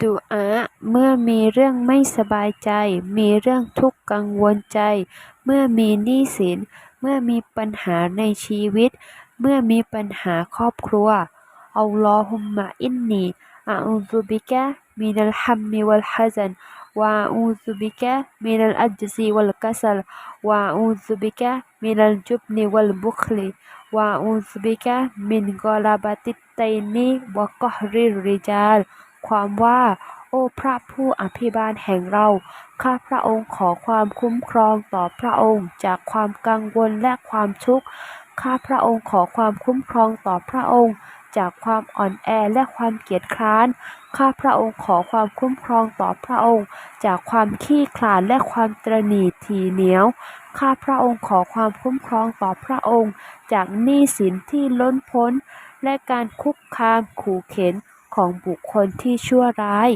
ดุอาเมื่อมีเรื่องไม่สบายใจ มีเรื่องทุกข์กังวลใจ เมื่อมีหนี้สิน เมื่อมีปัญหาในชีวิต เมื่อมีปัญหาครอบครัวอัลลอฮุมมะอินนีอะอูซุบิกะมินัลฮัมมิวัลฮะซันวะอะอูซุบิกะมินัลอัจซีวัลกัสลวะอะอูซุบิกะมินัลจุบนิวัลบุคลิวะอะอูซุบิกะมินกอลาบาติตไตนีวะกอฮริรริจาล ความว่า โอ้พระผู้อภิบาลแห่งเรา ข้าพระองค์ขอความคุ้มครองต่อพระองค์จากความกังวลและความทุกข์ ข้าพระองค์ขอความคุ้มครองต่อพระองค์จากความอ่อนแอและความเกียจคร้าน ข้าพระองค์ขอความคุ้มครองต่อพระองค์ จากความขี้ขลาดและความตระหนี่ถี่เหนียว ข้าพระองค์ขอความคุ้มครองต่อพระองค์ จากหนี้สินที่ล้นพ้น และการคุกคามขู่เข็น ของบุคคลที่ชั่วร้าย